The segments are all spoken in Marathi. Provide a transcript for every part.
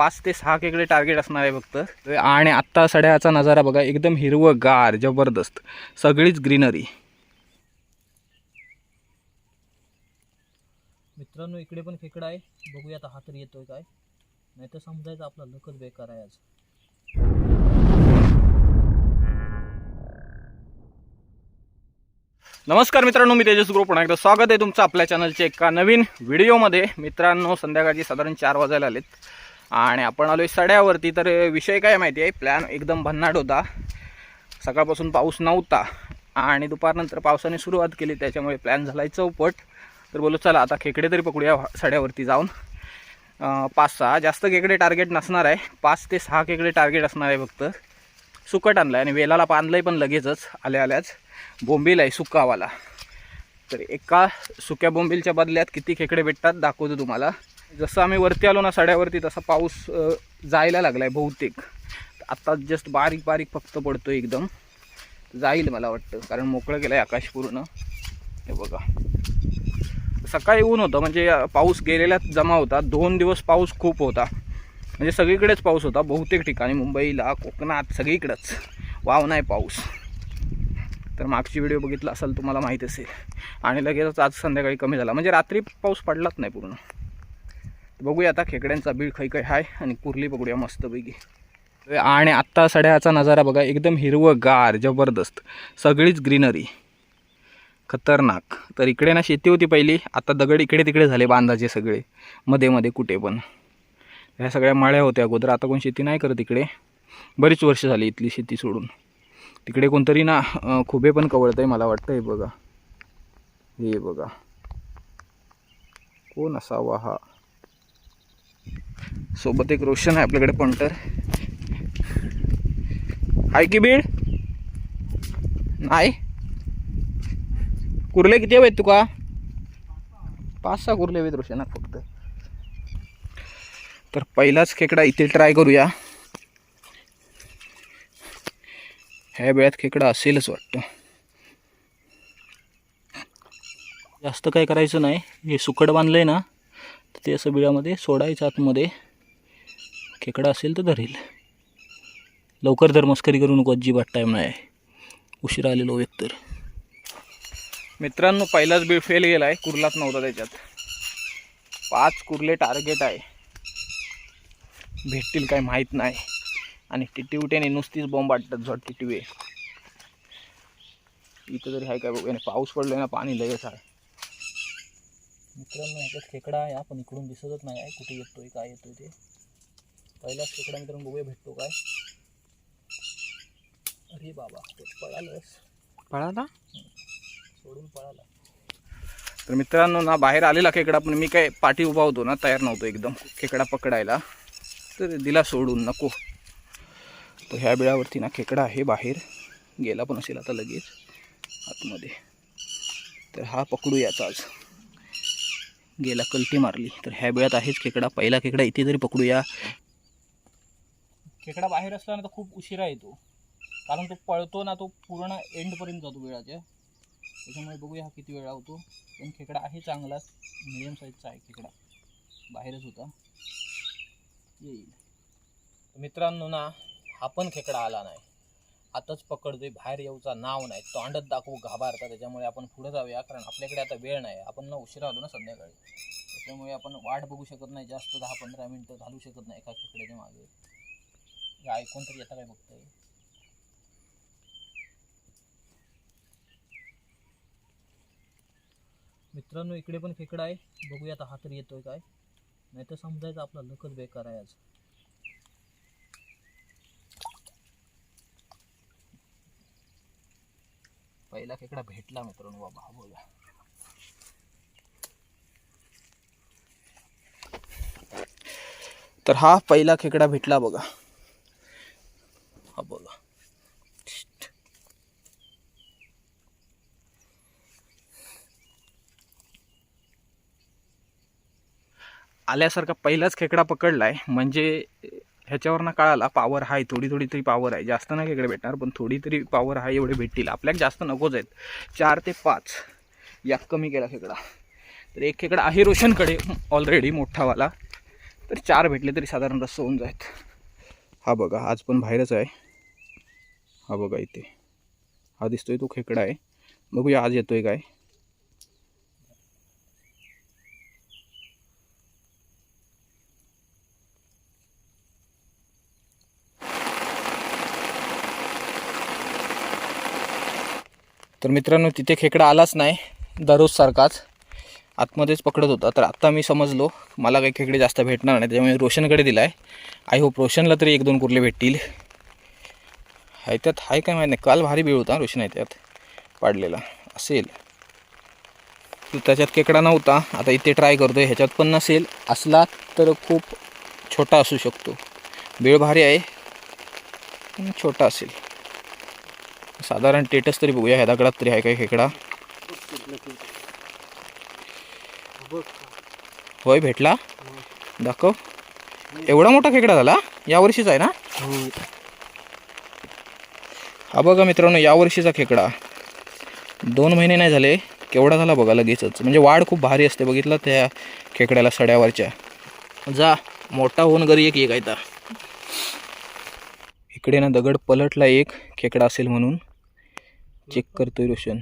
पाच ते सहा खेकडे टार्गेट असणार आहे फक्त. आणि आत्ता सड्याचा नजारा बघा एकदम हिरवं गार जबरदस्त. सगळीच ग्रीनरी. मित्रांनो इकडे पण खेकडा आहे. बघूया आता हा तरी येतोय काय. नाही तर समजायचं आपला लकच बेकार आहे आज. नमस्कार मित्रांनो मी तेजस ग्रुप. पुन्हा एकदा स्वागत आहे तुमचं आपल्या चॅनलच्या एका नवीन व्हिडिओमध्ये मित्रांनो संध्याकाळची साधारण चार वाजायला आलेत. आणि आपण आलो आहे सड्यावरती. तर विषय काय माहिती आहे? प्लॅन एकदम भन्नाट होता. सकाळपासून पाऊस नव्हता. आणि दुपारनंतर पावसाने सुरुवात केली. त्याच्यामुळे प्लॅन झाला आहे चौपट. तर बोलू चला आता खेकडे तरी पकडूया सड्यावरती जाऊन. पाच सहा. जास्त खेकडे टार्गेट नसणार आहे. पाच ते सहा खेकडे टार्गेट असणार आहे फक्त. सुकट आणलं आहे आणि वेलाला बांधलं पण लगेचच. आल्या आल्याच. बोंबील आहे सुकावाला. तर एका सुक्या बोंबीलच्या बदल्यात किती खेकडे भेटतात दाखवतो तुम्हाला. जसं आम्ही वरती आलो ना सड्यावरती तसा पाऊस जायला लागला आहे बहुतेक. आत्ता जस्ट बारीक बारीक फक्त पडतो एकदम. जाईल मला वाटतं कारण मोकळं गेलं आहे आकाश पूर्ण. हे बघा. सकाळी ऊन होतं म्हणजे पाऊस गेलेला जमा होता. दोन दिवस पाऊस खूप होता. म्हणजे सगळीकडेच पाऊस होता बहुतेक ठिकाणी मुंबईला कोकणात सगळीकडेच. वाव नाही पाऊस. तर मागची व्हिडिओ बघितला असाल तुम्हाला माहीत असेल. आणि लगेचच आज संध्याकाळी कमी झाला. म्हणजे रात्री पाऊस पडलाच नाही पूर्ण. बघूया आता खेकड्यांचा बीळ खै खै हाय आणि कुर्ली बघूया मस्तपैकी. आणि आत्ता सड्याचा नजारा बघा एकदम हिरवं गार जबरदस्त. सगळीच ग्रीनरी. खतरनाक. तर इकडे ना शेती होती पहिली आता दगड इकडे तिकडे झाले बांधाचे सगळे. मध्ये मध्ये कुठे पण. ह्या सगळ्या माळ्या होत्या अगोदर आता कोण शेती नाही करत इकडे. बरीच वर्ष झाली इथली शेती सोडून. तिकडे कोणतरी ना खुबे पण कवळत आहे मला वाटतं हे बघा. हे बघा. कोण असावा हा? सोबत एक रोशन आहे आपल्याकडे पंटर आहे की बीड? नाही? कुर्ले किती आहेत तुका? पाच सहा कुर्ले आहेत रोशन फक्त. तर पहिलाच खेकडा इथे ट्राय करूया. ह्या वेळात खेकडा असेलच वाटतं. जास्त काय करायचं नाही. हे सुकड बांधलं आहे ना तर ते असं बिळामध्ये सोडायचं आतमध्ये. खेकडा असेल तर धरेल. लवकर धर मस्करी करू नको अजिबात टाईम नाही. उशिरा आलेलो एकतर मित्रांनो पहिलाच बीळ फेल गेला आहे कुर्लाच नव्हता त्याच्यात. पाच कुर्ले टार्गेट आहे. भेटतील काय माहीत नाही. आणि टिटिवट्याने नुसतीच बॉम्ब वाटतात झट टिटिवे इथं जरी आहे काय बघू पाऊस पडलं ना पाणी लगेच आहे मित्रांनो ह्याच्यात खेकडा आहे हा, पण इकडून दिसतच नाही आहे कुठे येतोय काय येतोय ते. पहिलाच खेकडा मित्रांनो बघूया भेटतो काय. अरे बाबा तो पळालंच. पळाला? सोडून पळाला. तर मित्रांनो ना बाहेर आलेला खेकडा पण मी काय पाठी उभा होतो ना तयार नव्हतो एकदम खेकडा पकडायला. तर दिला सोडून नको. तर ह्या बिळावरती ना खेकडा आहे बाहेर. गेला पण असेल आता लगेच आतमध्ये. तर हा पकडू याचा आज. गेला कलटी मारली. तर ह्या वेळात आहेच खेकडा. पहिला खेकडा इथे जरी पकडूया. खेकडा बाहेर असला ना तर खूप उशिरा येतो. कारण तो पळतो ना तो पूर्ण एंडपर्यंत जातो वेळाच्या. त्याच्यामुळे बघूया हा किती वेळा होतो पण खेकडा आहे चांगलाच मिडियम साईजचा आहे खेकडा. बाहेरच होता. येईल. मित्रांनो ना हा पण खेकडा आला नाही. आताच पकडतोय बाहेर येऊचा नाव नाही तोंडच दाखवू घाबारता. त्याच्यामुळे आपण पुढे जाऊया कारण आपल्याकडे आता वेळ नाही. आपण ना उशिरा आलो ना संध्याकाळी. त्याच्यामुळे आपण वाट बघू शकत नाही जास्त दहा पंधरा मिनटं घालू शकत नाही एका खेकड्याच्या मागे. हे ऐकून तरी आता काय बघतोय? मित्रांनो इकडे पण खेकडा आहे. बघूया आता हा तर येतोय काय. नाही तर समजायचं आपला लकच बेकार आहे आज. पहिला खेकडा भेटला मित्रांनो. बाबा हा बघा तर हा पहिला खेकडा भेटला बघा. हा बघा आल्यासारखा पहिलाच खेकडा पकडलाय. म्हणजे ह्याच्यावरनं कळाला पावर आहे थोडी थोडी तरी पावर आहे. जास्त नाही खेकडे भेटणार पण थोडी तरी पावर आहे एवढे भेटतील. आपल्याला जास्त नकोच आहेत. चार ते पाच या कमी केला खेकडा. तर एक खेकडा आहे रोशनकडे ऑलरेडी मोठावाला. तर चार भेटले तरी साधारण रस्त होऊन जायत. हा बघा आज पण बाहेरच आहे. हा बघा इथे. हा दिसतोय तो खेकडा आहे. बघूया आज येतोय काय. तर मित्रांनो तिथे खेकडा आलाच नाही दररोज सारखाच. आतमध्येच पकडत होता. तर आत्ता मी समजलो मला काही खेकडे जास्त भेटणार नाही त्याच्यामुळे रोशनकडे दिला आहे आय होप रोशनला तरी एक दोन कुर्ले भेटतील. आहे त्यात आहे काय माहीत नाही. काल भारी बीळ होता रोशन आहे त्यात. पाडलेला. असेल. तू त्याच्यात खेकडा नव्हता. आता इथे ट्राय करतो ह्याच्यात पण नसेल. असला तर खूप छोटा असू शकतो. बीळ भारी आहे. छोटा असेल. साधारण टेटस तरी बघूया. ह्या दगडात तरी आहे काय खेकडा? होय भेटला? दाखव. एवढा मोठा खेकडा झाला? यावर्षीच आहे ना? हा बघा मित्रांनो यावर्षीचा खेकडा. दोन महिने नाही झाले केवढा झाला बघा लगेचच. म्हणजे वाढ खूप भारी असते. बघितलं त्या खेकड्याला सड्यावरच्या. जा मोठा होऊन घरी एक एक आहे इकडे ना दगड पलटला एक खेकडा असेल म्हणून. चेक करतोय रोशन.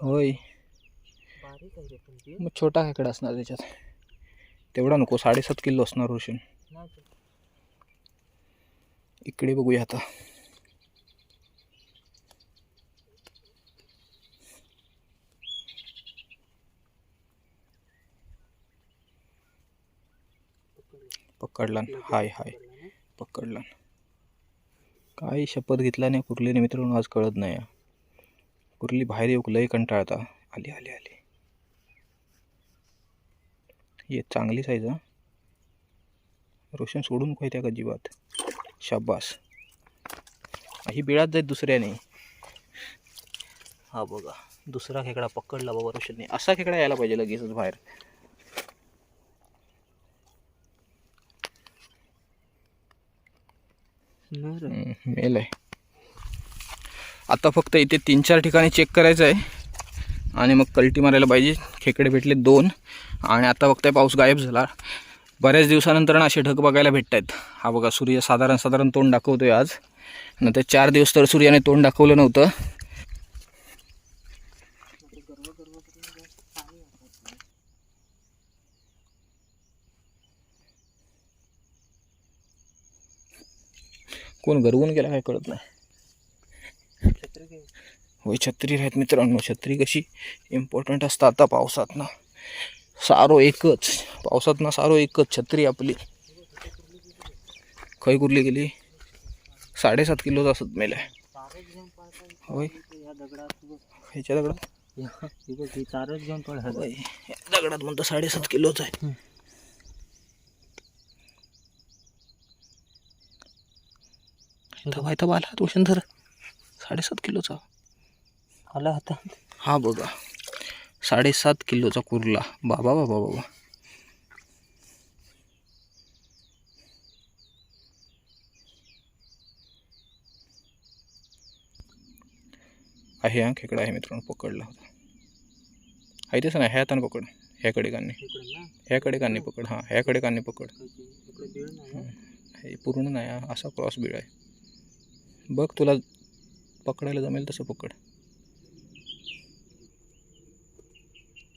होय. मग छोटा खेकडा असणार त्याच्यात? तेवढा नको साडेसात किलो असणार रोशन. इकडे बघूया आता. पकडला हाय हाय. पकडला काय काही शपथ घेतला नाही कुर्लीने मित्रांनो आज कळत नाही. कुर्ली बाहेर येऊ लय कंटाळता. आली आली आली. ये चांगली साईज हा. रोशन सोडून नको त्या अजिबात? शाबास. ही बिळात जाईल दुसऱ्याने. हा बघा दुसरा खेकडा पकडला बाबा रोशनने. असा खेकडा यायला पाहिजे लगेचच बाहेर. मेल आहे आता फक्त इथे तीन चार ठिकाणी चेक करायचं आहे आणि मग कल्टी मारायला पाहिजे. खेकडे भेटले दोन. आणि आता बघताय पाऊस गायब झाला. बऱ्याच दिवसानंतर ना असे ढग बघायला भेटत आहेत हा बघा सूर्य साधारण साधारण तोंड दाखवतोय आज. नंतर चार दिवस तर सूर्याने तोंड दाखवलं नव्हतं. कोण गरवून गेला काय कळत नाही. होय छत्री आहेत मित्रांनो छत्री कशी इम्पॉर्टंट असतं आता पावसात ना सारो एकच पावसात ना सारो एकच छत्री आपली. खय कुरली गेली? साडेसात किलोचा असत मेल्या. होय. ह्याच्या दगडात? दगडात म्हणतो साडेसात किलोचा आहे. इथं आला रोशन धर. साडेसात किलोचा. आला होता हा बघा. साडेसात किलोचा कुर्ला. बाबा बाबा बाबा. आहे हा खेकडा आहे मित्रांनो पकडला होता. आहे तेच ना ह्या हाताने पकड. ह्याकडे कान्ने ह्याकडे कान्ने पकड. हां ह्याकडे कान्ने पकड. हे? पूर्ण नाही असा क्रॉस बीळ आहे. बघ तुला पकडायला जमेल तसं पकड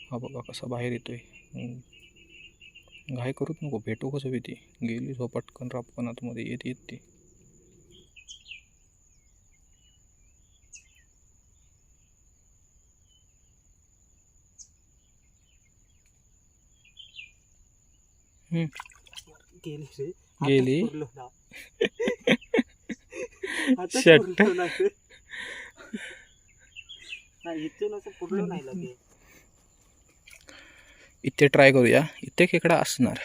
हा बघा कसा बाहेर येतोय. घाई करूच नको भेटू कसं भीती गेली झो पटकन रापकन आतमध्ये येत येत ती. गेली गेली? लगे इथे ट्राय करूया. इथे खेकडा असणार.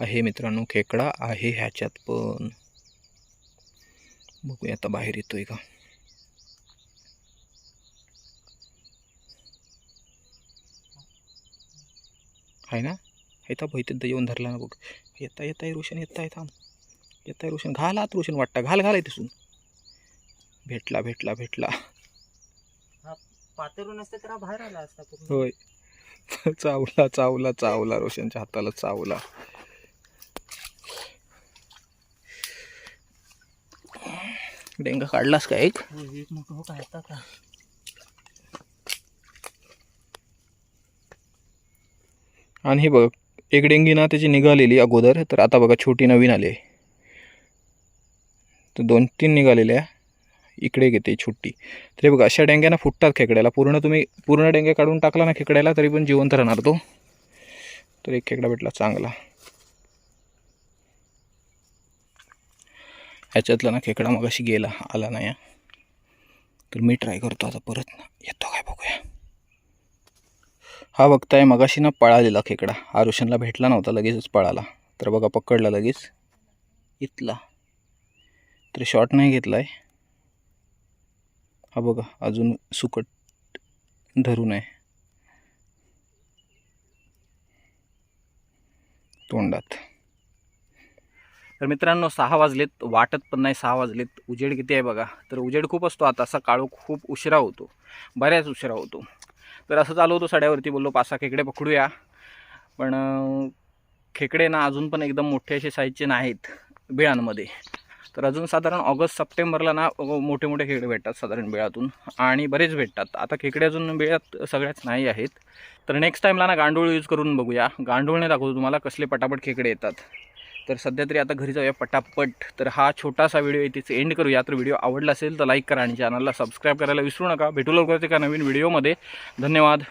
आहे मित्रांनो खेकडा आहे ह्याच्यात पण. बघूया आता बाहेर येतोय का. आहे ना? येता इथे येऊन धरला ना बघ येता येता रोशन येता थांब. येता रोशन घाल आत रोशन वाटता घाल घाल तिसून भेटला भेटला भेटला. पातळून असते तर बाहेर आला असता पूर्ण. होय. चावला चावला चावला रोशनच्या हाताला चावला. डेंगा काढलास का एक? मोठं का आणि हे बघ एक डेंगी ना त्याची निघालेली अगोदर तर आता बघा छोटी नवीन आली आहे. तर दोन तीन निघालेल्या इकडे घेते छोटी. तरी बघा अशा डेंग्याना फुटतात खेकड्याला. पूर्ण तुम्ही पूर्ण डेंग्या काढून टाकला ना खेकड्याला तरी पण जिवंत राहणार तो. तर एक खेकडा भेटला चांगला. ह्याच्यातला ना खेकडा मग अशी गेला आला नाही. तर मी ट्राय करतो आता परत. येतो काय बघूया. हा बघताय मगाशी ना पळालेला खेकडा. हा भेटला नव्हता लगेचच पळाला. तर बघा पकडला लगेच. इथला. तर शॉट नाही घेतलाय. हा बघा अजून सुकट धरून आहे तोंडात. तर मित्रांनो सहा वाजलेत. वाटत पण नाही सहा वाजलेत. उजेड किती आहे बघा. तर उजेड खूप असतो. आता असा काळो खूप उशिरा होतो. बऱ्याच उशिरा होतो. तर असं चालू होतो सड्यावरती बोललो पाच सहा खेकडे पकडूया. पण खेकडे ना अजून पण एकदम मोठे असे साईजचे नाहीत बिळांमध्ये. तर अजून साधारण ऑगस्ट सप्टेंबरला ना मोठे मोठे खेकडे भेटतात साधारण बिळातून. आणि बरेच भेटतात. आता खेकडे अजून बिळात सगळ्याच नाही आहेत. तर नेक्स्ट टाईमला ना गांडूळ यूज करून बघूया. गांडूळने दाखवतो तुम्हाला कसले पटापट खेकडे येतात. तर सध्या तरी आता घरी जाऊया पटापट. तर हा छोटासा व्हिडिओ इथेच एंड करूया. तर व्हिडिओ आवडला असेल तर लाईक करा आणि चॅनलला सबस्क्राईब करायला विसरू नका. भेटू लवकरच एका नवीन व्हिडिओमध्ये. धन्यवाद.